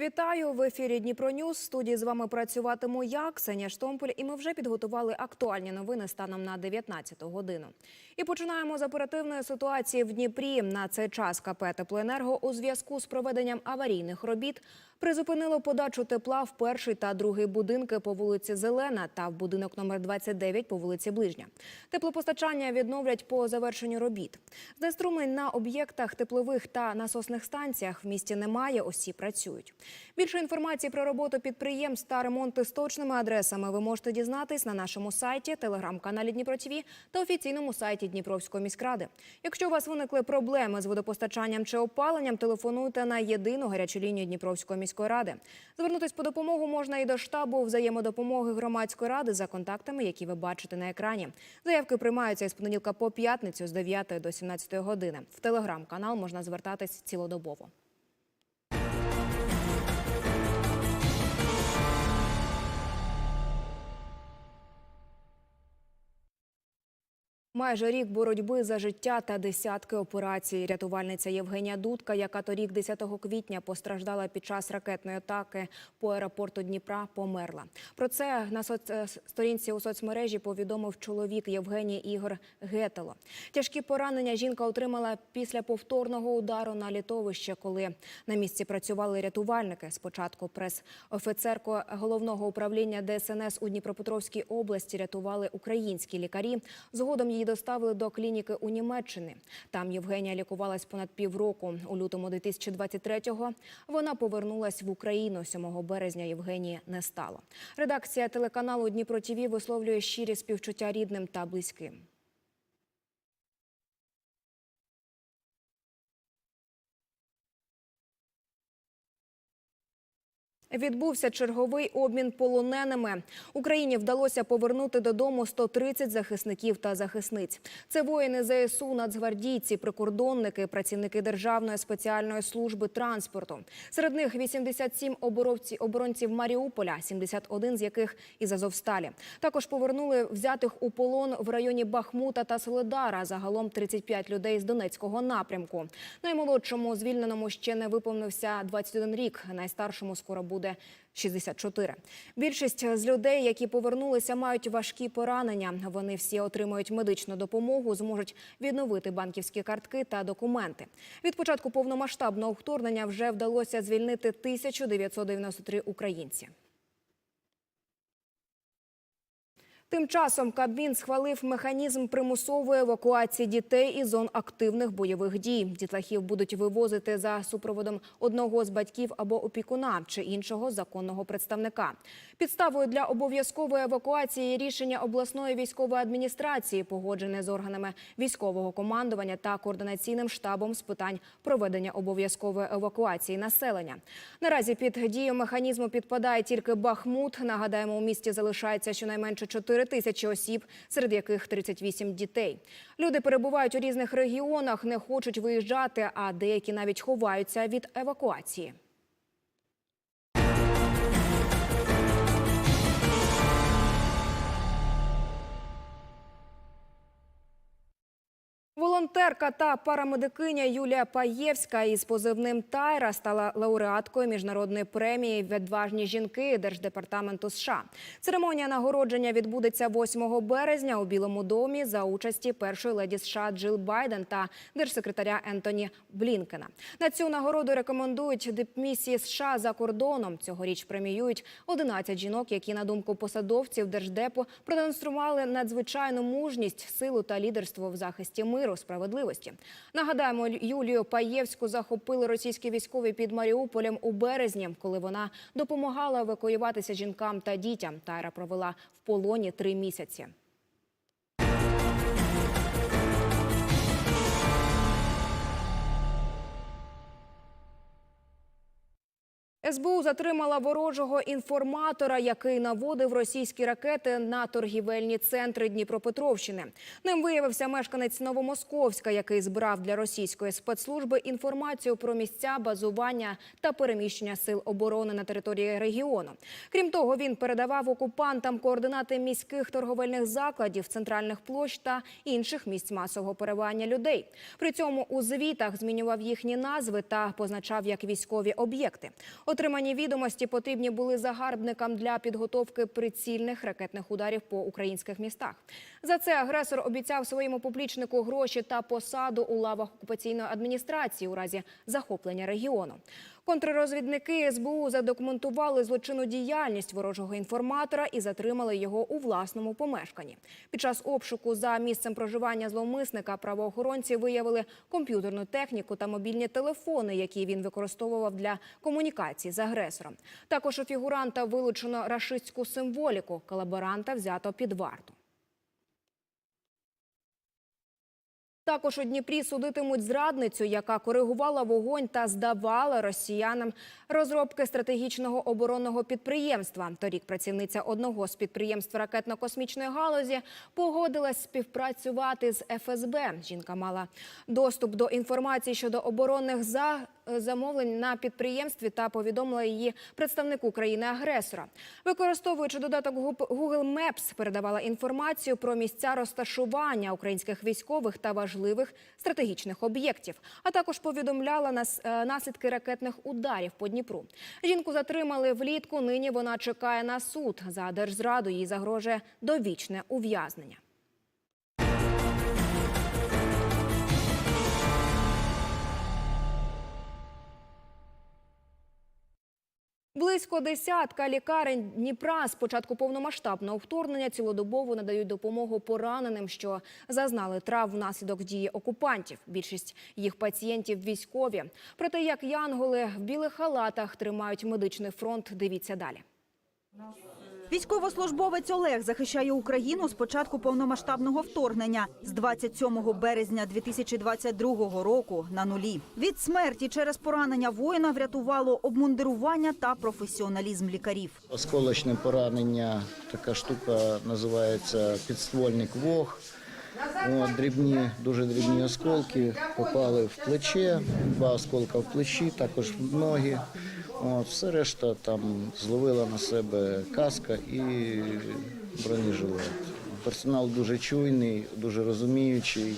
Вітаю в ефірі Дніпро Ньюс. Студії з вами працюватиму я, Ксенія Штомполь, і ми вже підготували актуальні новини станом на 19 годину. І починаємо з оперативної ситуації в Дніпрі. На цей час КП «Теплоенерго» у зв'язку з проведенням аварійних робіт призупинило подачу тепла в перший та другий будинки по вулиці Зелена та в будинок номер 29 по вулиці Ближня. Теплопостачання відновлять по завершенню робіт. Знеструмлень на об'єктах теплових та насосних станціях в місті немає, усі працюють. Більше інформації про роботу підприємств та ремонти з точними адресами ви можете дізнатись на нашому сайті, телеграм-каналі Дніпро та офіційному сайті Дніпровської міськради. Якщо у вас виникли проблеми з водопостачанням чи опаленням, телефонуйте на єдину гарячу лінію Дніпровської міської ради. Звернутись по допомогу можна і до штабу взаємодопомоги громадської ради за контактами, які ви бачите на екрані. Заявки приймаються із понеділка по п'ятницю з 9 до 17 години. В телеграм-канал можна звертатись цілодобово. Майже рік боротьби за життя та десятки операцій. Рятувальниця Євгенія Дудка, яка торік 10 квітня постраждала під час ракетної атаки по аеропорту Дніпра, померла. Про це на соц- сторінці у соцмережі повідомив чоловік Євгенії Ігор Гетело. Тяжкі поранення жінка отримала після повторного удару на літовище, коли на місці працювали рятувальники. Спочатку прес-офіцерку головного управління ДСНС у Дніпропетровській області рятували українські лікарі. Згодом її доставили до клініки у Німеччини. Там Євгенія лікувалась понад півроку. У лютому 2023-го вона повернулась в Україну. 7 березня Євгенії не стало. Редакція телеканалу Дніпро ТІВІ висловлює щирі співчуття рідним та близьким. Відбувся черговий обмін полоненими. Україні вдалося повернути додому 130 захисників та захисниць. Це воїни ЗСУ, нацгвардійці, прикордонники, працівники Державної спеціальної служби транспорту. Серед них 87 оборонці, оборонців Маріуполя, 71 з яких із Азовсталі. Також повернули взятих у полон в районі Бахмута та Соледара. Загалом 35 людей з Донецького напрямку. Наймолодшому звільненому ще не виповнився 21 рік. Найстаршому скоро буде 64. Більшість з людей, які повернулися, мають важкі поранення. Вони всі отримують медичну допомогу, зможуть відновити банківські картки та документи. Від початку повномасштабного вторгнення вже вдалося звільнити 1993 українці. Тим часом Кабмін схвалив механізм примусової евакуації дітей із зон активних бойових дій. Дітлахів будуть вивозити за супроводом одного з батьків або опікуна чи іншого законного представника. Підставою для обов'язкової евакуації є рішення обласної військової адміністрації, погоджене з органами військового командування та координаційним штабом з питань проведення обов'язкової евакуації населення. Наразі під дію механізму підпадає тільки Бахмут. Нагадаємо, у місті залишається щонайменше 4 тисячі осіб, серед яких 38 дітей. Люди перебувають у різних регіонах, не хочуть виїжджати, а деякі навіть ховаються від евакуації. Волонтерка та парамедикиня Юлія Паєвська із позивним Тайра стала лауреаткою міжнародної премії «Відважні жінки» Держдепартаменту США. Церемонія нагородження відбудеться 8 березня у Білому домі за участі першої леді США Джил Байден та держсекретаря Ентоні Блінкена. На цю нагороду рекомендують дипмісії США за кордоном. Цьогоріч преміюють 11 жінок, які, на думку посадовців Держдепу, продемонстрували надзвичайну мужність, силу та лідерство в захисті миру, справедливості. Нагадаємо, Юлію Паєвську захопили російські військові під Маріуполем у березні, коли вона допомагала евакуюватися жінкам та дітям. Тайра провела в полоні три місяці. СБУ затримала ворожого інформатора, який наводив російські ракети на торгівельні центри Дніпропетровщини. Ним виявився мешканець Новомосковська, який збирав для російської спецслужби інформацію про місця базування та переміщення сил оборони на території регіону. Крім того, він передавав окупантам координати міських торговельних закладів, центральних площ та інших місць масового перебування людей. При цьому у звітах змінював їхні назви та позначав як військові об'єкти. Отримані відомості потрібні були загарбникам для підготовки прицільних ракетних ударів по українських містах. За це агресор обіцяв своєму публічнику гроші та посаду у лавах окупаційної адміністрації у разі захоплення регіону. Контррозвідники СБУ задокументували злочинну діяльність ворожого інформатора і затримали його у власному помешканні. Під час обшуку за місцем проживання зловмисника правоохоронці виявили комп'ютерну техніку та мобільні телефони, які він використовував для комунікації з агресором. Також у фігуранта вилучено рашистську символіку. Колаборанта взято під варту. Також у Дніпрі судитимуть зрадницю, яка коригувала вогонь та здавала росіянам розробки стратегічного оборонного підприємства. Торік працівниця одного з підприємств ракетно-космічної галузі погодилась співпрацювати з ФСБ. Жінка мала доступ до інформації щодо оборонних за замовлень на підприємстві та повідомила її представнику країни-агресора. Використовуючи додаток Google Maps, передавала інформацію про місця розташування українських військових та важливих стратегічних об'єктів, а також повідомляла нас е, наслідки ракетних ударів по Дніпру. Жінку затримали влітку. Нині вона чекає на суд. За держзраду їй загрожує довічне ув'язнення. Близько десятка лікарень Дніпра з початку повномасштабного вторгнення цілодобово надають допомогу пораненим, що зазнали трав внаслідок дії окупантів. Більшість їх пацієнтів військові. Про те, як янголи в білих халатах тримають медичний фронт, дивіться далі. Військовослужбовець Олег захищає Україну з початку повномасштабного вторгнення з 27 березня 2022 року на нулі. Від смерті через поранення воїна врятувало обмундирування та професіоналізм лікарів. Осколочне поранення, така штука називається підствольник вог. От, дрібні, дуже дрібні осколки попали в плече, два осколка в плечі, також в ноги. От, все решта там зловила на себе каска і бронежилет. Персонал дуже чуйний, дуже розуміючий.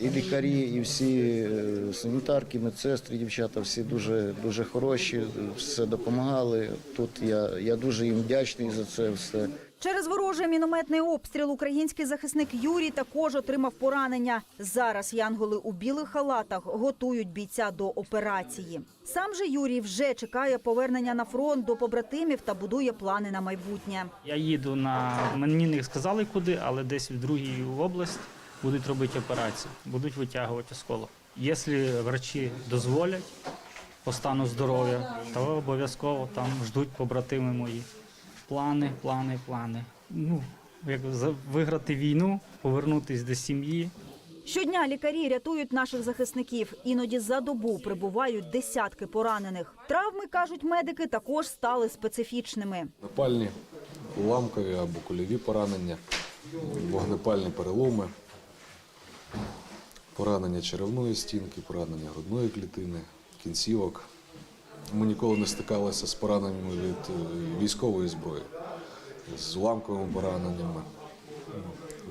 І лікарі, і всі е, санітарки, медсестри, дівчата, всі дуже дуже хороші, все допомагали. Тут я, я дуже їм вдячний за це все. Через ворожий мінометний обстріл український захисник Юрій також отримав поранення. Зараз янголи у білих халатах готують бійця до операції. Сам же Юрій вже чекає повернення на фронт до побратимів та будує плани на майбутнє. Я їду на мені не сказали куди, але десь в другій область будуть робити операцію, будуть витягувати осколок. Якщо врачі дозволять по стану здоров'я, то обов'язково там ждуть побратими мої. Плани, плани, плани. Ну, як за- виграти війну, повернутися до сім'ї. Щодня лікарі рятують наших захисників. Іноді за добу прибувають десятки поранених. Травми кажуть медики також стали специфічними. Напальні, уламкові або кульові поранення, вогнепальні переломи, поранення черевної стінки, поранення грудної клітини, кінцівок. Ми ніколи не стикалися з пораненнями від е, військової зброї, з уламковими пораненнями,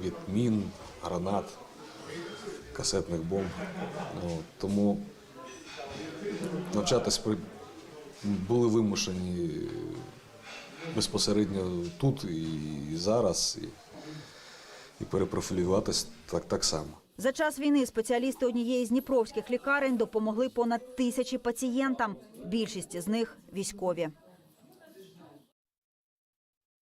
від мін, гранат, касетних бомб. Тому навчатись були вимушені безпосередньо тут і зараз, і перепрофілюватись так, так само. За час війни спеціалісти однієї з дніпровських лікарень допомогли понад тисячі пацієнтам. Більшість з них військові.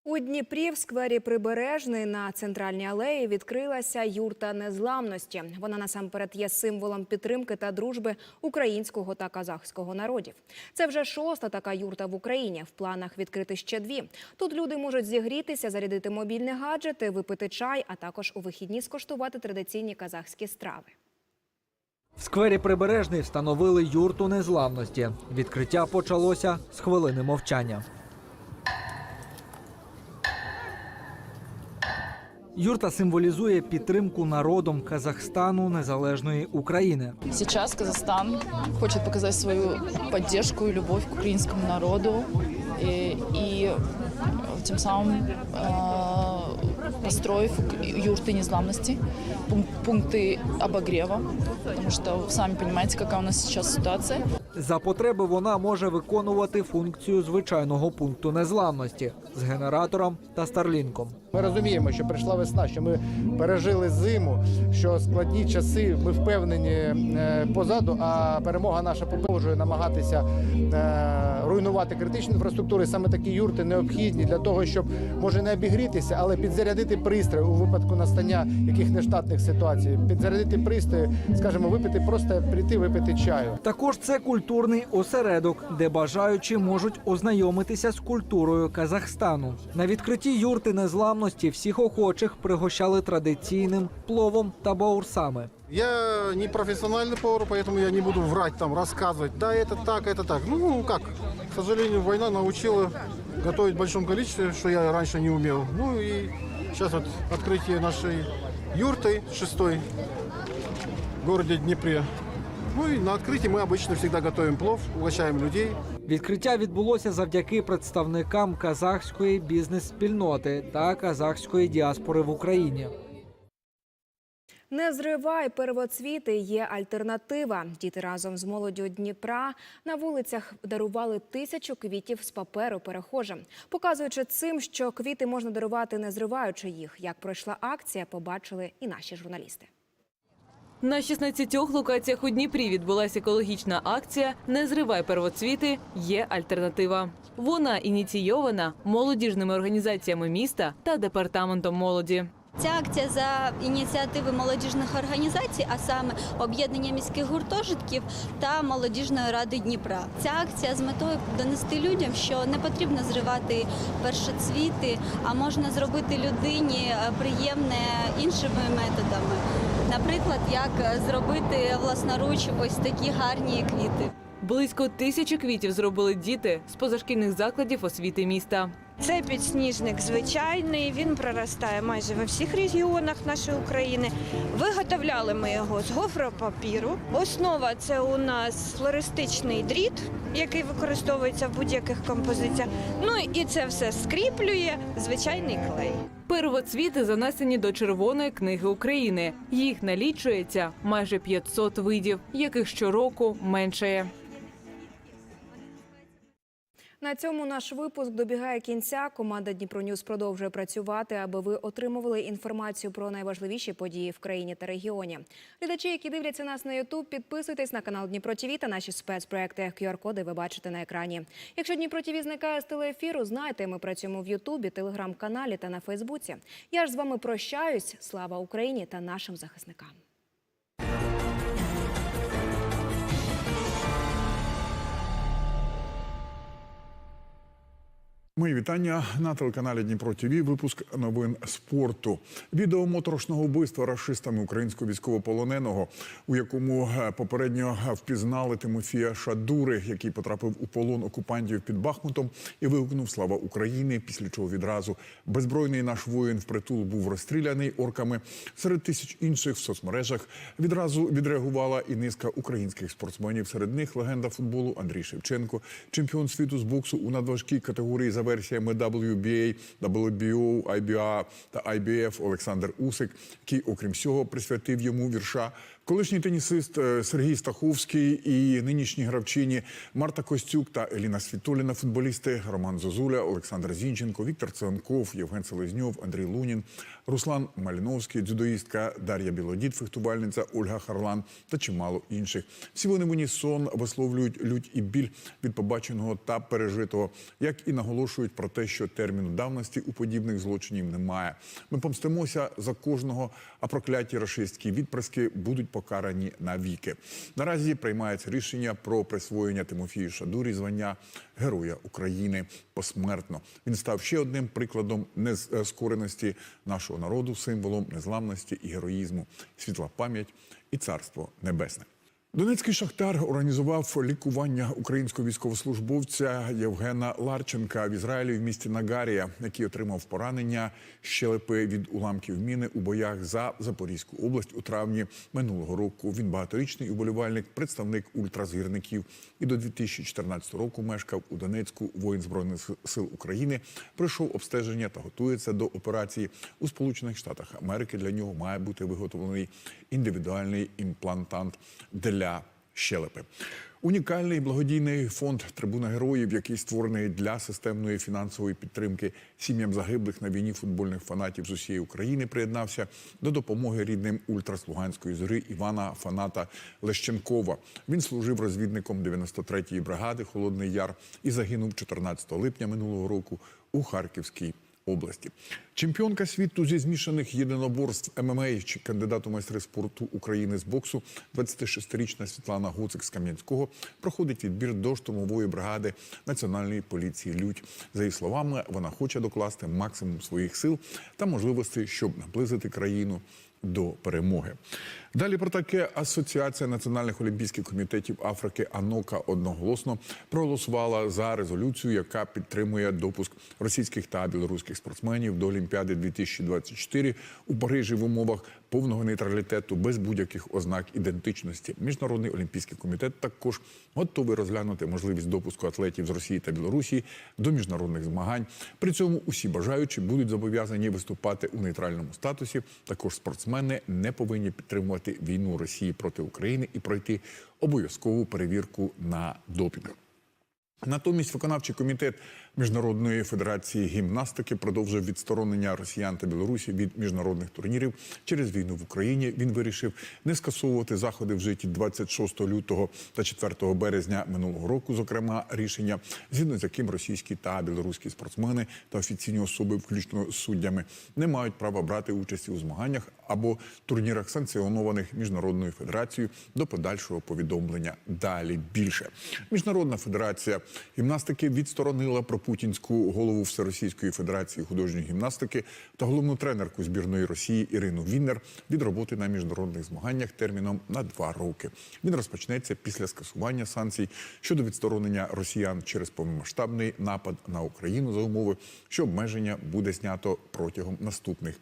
У Дніпрі в сквері Прибережний на центральній алеї відкрилася юрта незламності. Вона насамперед є символом підтримки та дружби українського та казахського народів. Це вже шоста така юрта в Україні. В планах відкрити ще дві. Тут люди можуть зігрітися, зарядити мобільні гаджети, випити чай, а також у вихідні скоштувати традиційні казахські страви. В сквері Прибережний встановили юрту незламності. Відкриття почалося з хвилини мовчання. Юрта символізує підтримку народом Казахстану незалежної України. Сейчас Казахстан хоче показати свою поддержку і любов к украинскому народу. і, тем самым э, построив юрты незламности, пунк- пункты обогрева, потому что сами понимаете, какая у нас сейчас ситуация. За потреби вона може виконувати функцію звичайного пункту незламності з генератором та старлінком. Ми розуміємо, що прийшла весна, що ми пережили зиму, що складні часи ми впевнені е, позаду, а перемога наша продовжує намагатися е, руйнувати критичну інфраструктуру. І Саме такі юрти необхідні для того, щоб може не обігрітися, але підзарядити пристрій у випадку настання яких нештатних ситуацій. Підзарядити пристрій, скажімо, випити, просто прийти випити чаю. Також це культурний осередок, де бажаючі можуть ознайомитися з культурою Казахстану. На відкритті юрти незламності всіх охочих пригощали традиційним пловом та баурсами. Я не профессиональный повар, поэтому я не буду врать, там, рассказывать, да, это так, это так. Ну, как, к сожалению, война научила готовить в большом количестве, что я раньше не умел. Ну и сейчас вот открытие нашей юрты шестой в городе Днепре. Ну и на открытии мы обычно всегда готовим плов, угощаем людей. Відкриття відбулося завдяки представникам казахської бізнес-спільноти та казахської діаспори в Україні. Не зривай первоцвіти є альтернатива. Діти разом з молоддю Дніпра на вулицях дарували тисячу квітів з паперу перехожим, показуючи цим, що квіти можна дарувати, не зриваючи їх. Як пройшла акція, побачили і наші журналісти. На 16 локаціях у Дніпрі відбулася екологічна акція Не зривай первоцвіти. Є альтернатива. Вона ініційована молодіжними організаціями міста та департаментом молоді. Ця акція за ініціативи молодіжних організацій, а саме об'єднання міських гуртожитків та молодіжної ради Дніпра. Ця акція з метою донести людям, що не потрібно зривати першоцвіти, а можна зробити людині е, приємне іншими методами. Наприклад, як зробити власноруч ось такі гарні квіти. Близько тисячі квітів зробили діти з позашкільних закладів освіти міста. Це підсніжник звичайний, він проростає майже во всіх регіонах нашої України. Виготовляли ми його з гофропапіру. Основа це у нас флористичний дріт, який використовується в будь-яких композиціях. Ну і це все скріплює звичайний клей. Первоцвіти занесені до Червоної книги України. Їх налічується майже 500 видів, яких щороку меншає. На цьому наш випуск добігає кінця. Команда Дніпроньюз продовжує працювати, аби ви отримували інформацію про найважливіші події в країні та регіоні. Глядачі, які дивляться нас на Ютуб, підписуйтесь на канал Дніпро ТВ та наші спецпроекти. QR-коди ви бачите на екрані. Якщо Дніпро ТВ зникає з телеефіру, знайте, ми працюємо в Ютубі, телеграм-каналі та на Фейсбуці. Я ж з вами прощаюсь. Слава Україні та нашим захисникам. Мої вітання на телеканалі Дніпро ТВ. Випуск новин спорту. Відео моторошного вбивства рашистами українського військовополоненого, у якому е, попередньо впізнали Тимофія Шадури, який потрапив у полон окупантів під Бахмутом і вигукнув Слава Україні. Після чого відразу беззбройний наш воїн впритул був розстріляний орками. Серед тисяч інших в соцмережах відразу відреагувала і низка українських спортсменів. Серед них легенда футболу Андрій Шевченко, чемпіон світу з боксу у надважкій категорії за версіями WBA, WBO, IBA та IBF Олександр Усик, який, окрім всього, присвятив йому вірша. Колишній тенісист е, Сергій Стаховський і нинішні гравчині Марта Костюк та Еліна Світоліна, футболісти Роман Зозуля, Олександр Зінченко, Віктор Ценков, Євген Селезньов, Андрій Лунін, Руслан Маліновський, дзюдоїстка Дар'я Білодід, фехтувальниця Ольга Харлан та чимало інших. Всі вони в унісон висловлюють лють і біль від побаченого та пережитого, як і наголошують про те, що терміну давності у подібних злочинів немає. Ми помстимося за кожного, а прокляті рашистські відпрыски будуть покарані навіки. Наразі приймається рішення про присвоєння Тимофію Шадурі звання Героя України посмертно. Він став ще одним прикладом нескореності нашого народу, символом незламності і героїзму, світла пам'ять і царство небесне. Донецький шахтар організував лікування українського військовослужбовця Євгена Ларченка в Ізраїлі в місті Нагарія, який отримав поранення щелепи від уламків міни у боях за Запорізьку область у травні минулого року. Він багаторічний уболівальник, представник ультразгірників і до 2014 року мешкав у Донецьку воїн збройних сил України. Пройшов обстеження та готується до операції у Сполучених Штатах Америки. Для нього має бути виготовлений індивідуальний імплантант для щелепи. Унікальний благодійний фонд Трибуна героїв, який створений для системної фінансової підтримки сім'ям загиблих на війні футбольних фанатів з усієї України, приєднався до допомоги рідним ультрас Луганської зори Івана Фаната Лещенкова. Він служив розвідником 93-ї бригади Холодний Яр і загинув 14 липня минулого року у Харківській області. Чемпіонка світу зі змішаних єдиноборств ММА чи кандидат у майстри спорту України з боксу, 26-річна Світлана Гуцик з Кам'янського, проходить відбір до штурмової бригади Національної поліції Людь. За її словами, вона хоче докласти максимум своїх сил та можливостей, щоб наблизити країну до перемоги. Далі про таке Асоціація національних олімпійських комітетів Африки АНОКА одноголосно проголосувала за резолюцію, яка підтримує допуск російських та білоруських спортсменів до Олімпіади 2024 у Парижі в умовах повного нейтралітету без будь-яких ознак ідентичності. Міжнародний олімпійський комітет також готовий розглянути можливість допуску атлетів з Росії та Білорусі до міжнародних змагань. При цьому усі бажаючі будуть зобов'язані виступати у нейтральному статусі. Також спортсмени не повинні підтримувати війну Росії проти України і пройти обов'язкову перевірку на допінг. Натомість виконавчий комітет Міжнародної федерації гімнастики продовжив відсторонення росіян та білорусі від міжнародних турнірів через війну в Україні. Він вирішив не скасовувати заходи в житті 26 лютого та 4 березня минулого року. Зокрема, рішення, згідно з яким російські та білоруські спортсмени та офіційні особи, включно з суддями, не мають права брати участь у змаганнях або турнірах, санкціонованих міжнародною федерацією до подальшого повідомлення. Далі більше міжнародна федерація гімнастики відсторонила пропутінську голову Всеросійської федерації художньої гімнастики та головну тренерку збірної Росії Ірину Віннер від роботи на міжнародних змаганнях терміном на два роки. Він розпочнеться після скасування санкцій щодо відсторонення росіян через повномасштабний напад на Україну за умови, що обмеження буде знято протягом наступних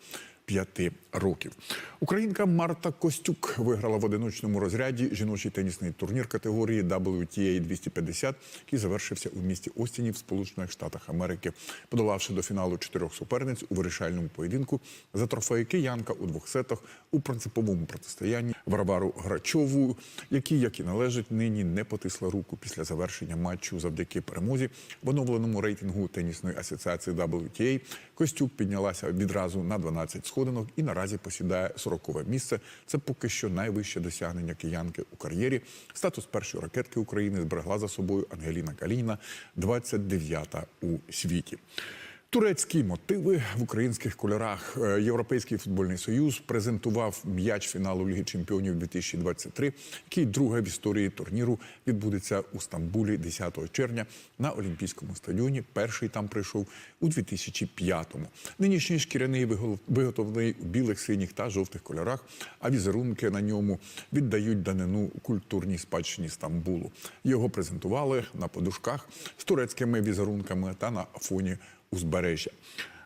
п'яти років. Українка Марта Костюк виграла в одиночному розряді жіночий тенісний турнір категорії WTA 250, який завершився у місті Остіні в Сполучених Штатах Америки, подолавши до фіналу чотирьох суперниць у вирішальному поєдинку за трофеї киянка у двох сетах у принциповому протистоянні Варвару Грачову, який, як і належить, нині не потисла руку після завершення матчу завдяки перемозі в оновленому рейтингу тенісної асоціації WTA. Костюк піднялася відразу на 12 сходинок і наразі посідає 40-ве місце. Це поки що найвище досягнення киянки у кар'єрі. Статус першої ракетки України зберегла за собою Ангеліна Калініна, 29-та у світі. Турецькі мотиви в українських кольорах. Е, Європейський футбольний союз презентував м'яч фіналу Ліги Чемпіонів 2023, який друге в історії турніру відбудеться у Стамбулі 10 червня на Олімпійському стадіоні. Перший там прийшов у 2005-му. Нинішній шкіряний виготовлений у білих, синіх та жовтих кольорах, а візерунки на ньому віддають данину культурній спадщині Стамбулу. Його презентували на подушках з турецькими візерунками та на фоні os uzbarejša.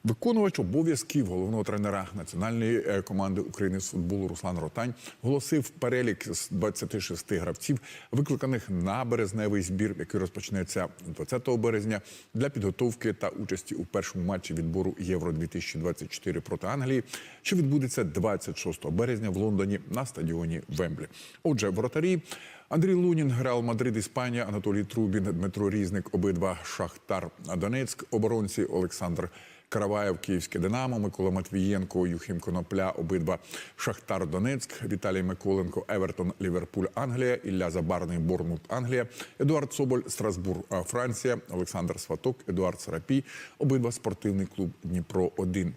Виконувач обов'язків головного тренера національної е, команди України з футболу Руслан Ротань оголосив перелік з 26 гравців, викликаних на березневий збір, який розпочнеться 20 березня для підготовки та участі у першому матчі відбору Євро 2024 проти Англії, що відбудеться 26 березня в Лондоні на стадіоні Вемблі. Отже, воротарі. Андрій Лунін, Реал Мадрид, Іспанія, Анатолій Трубін, Дмитро Різник, обидва Шахтар Донецьк, оборонці Олександр Караваєв, Київське Динамо, Микола Матвієнко, Юхім Конопля, обидва Шахтар Донецьк, Віталій Миколенко, Евертон, Ліверпуль, Англія, Ілля Забарний, Борнмут, Англія, Едуард Соболь, Страсбург, Франція, Олександр Сваток, Едуард Сарапій, обидва спортивний клуб Дніпро 1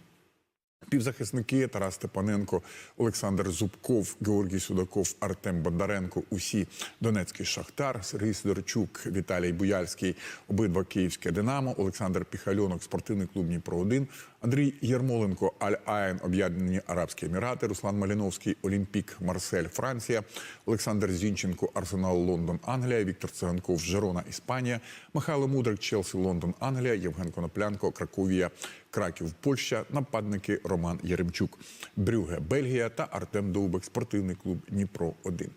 Півзахисники Тарас Степаненко, Олександр Зубков, Георгій Судаков, Артем Бондаренко, усі Донецький Шахтар, Сергій Сидорчук, Віталій Буяльський, обидва Київське Динамо, Олександр Піхальонок, спортивний клуб Дніпро 1 Андрій Єрмоленко, Аль Айн, Об'єднані Арабські Емірати, Руслан Маліновський, Олімпік, Марсель, Франція, Олександр Зінченко, Арсенал Лондон, Англія, Віктор Циганков, Жерона, Іспанія, Михайло Мудрик, Челсі, Лондон, Англія, Євген Коноплянко, Краковія, Краків, Польща, нападники Роман Єремчук, Брюге, Бельгія та Артем Довбек, спортивний клуб Дніпро 1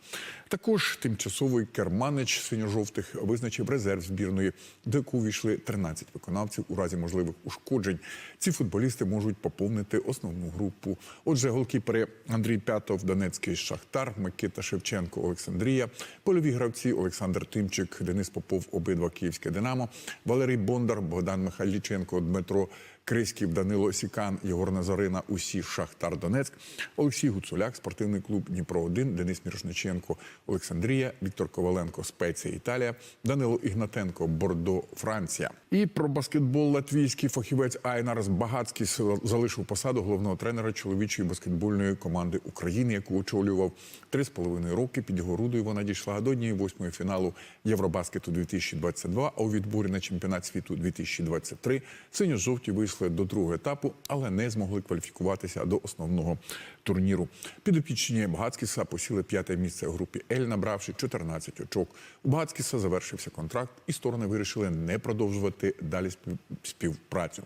Також тимчасовий керманич синьо-жовтих визначив резерв збірної, до яку увійшли 13 виконавців у разі можливих ушкоджень. Ці футболісти можуть поповнити основну групу. Отже, голкіпери Андрій П'ятов, Донецький Шахтар, Микита Шевченко, Олександрія, польові гравці Олександр Тимчик, Денис Попов, обидва Київське Динамо, Валерій Бондар, Богдан Михайліченко, Дмитро Криськів, Данило Сікан, Єгор Назарина, усі Шахтар Донецьк, Олексій Гуцуляк, спортивний клуб Дніпро 1 Денис Мірошниченко, Олександрія, Віктор Коваленко, Спеція Італія, Данило Ігнатенко, Бордо, Франція. І про баскетбол латвійський фахівець Айнарс Багацький залишив посаду головного тренера чоловічої баскетбольної команди України, яку очолював три з половиною роки. Під його рудою вона дійшла до однієї восьмої фіналу Євробаскету 2022, А у відборі на чемпіонат світу 2023 синьо-жовті вийшли до другого етапу, але не змогли кваліфікуватися до основного турніру. Підопічні Багацькіса посіли п'яте місце у групі Ель, набравши 14 очок. У Багацькіса завершився контракт, і сторони вирішили не продовжувати далі спів- співпрацю.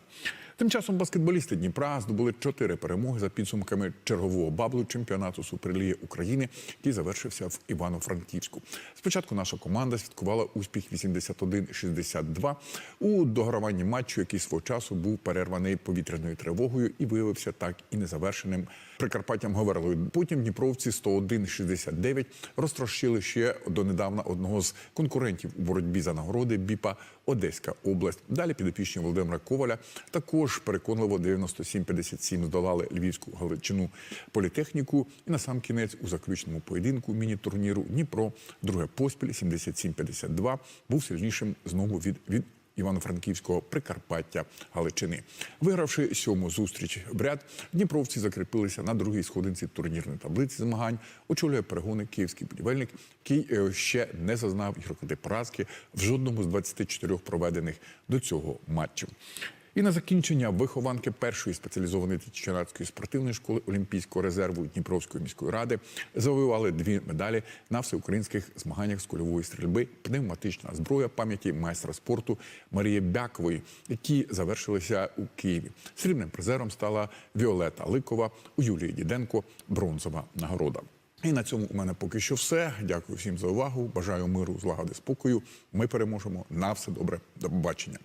Тим часом баскетболісти Дніпра здобули чотири перемоги за підсумками чергового баблу чемпіонату Суперліги України, який завершився в Івано-Франківську. Спочатку наша команда святкувала успіх 81-62 у дограванні матчу, який свого часу був перерваний повітряною тривогою і виявився так і незавершеним Прикарпаттям Говерлою. Потім дніпровці 101-69 розтрощили ще донедавна одного з конкурентів у боротьбі за нагороди БІПа Одеська область. Далі підопічні Володимира Коваля також переконливо 97-57 здолали львівську Галичину політехніку. І на сам кінець у заключному поєдинку міні-турніру Дніпро друге поспіль 77-52 був сильнішим знову від від. Івано-Франківського Прикарпаття Галичини. Вигравши сьому зустріч в ряд, дніпровці закріпилися на другій сходинці турнірної таблиці змагань. Очолює перегони київський будівельник, який е, ще не зазнав гіркоти поразки в жодному з 24 проведених до цього матчів. І на закінчення вихованки першої спеціалізованої чеченської спортивної школи Олімпійського резерву Дніпровської міської ради завоювали дві медалі на всеукраїнських змаганнях з кульової стрільби, пневматична зброя пам'яті майстра спорту Марії Бякової, які завершилися у Києві. Срібним призером стала Віолета Ликова у Юлії Діденко бронзова нагорода. І на цьому у мене поки що все. Дякую всім за увагу. Бажаю миру, злагоди, спокою. Ми переможемо. На все добре. До побачення.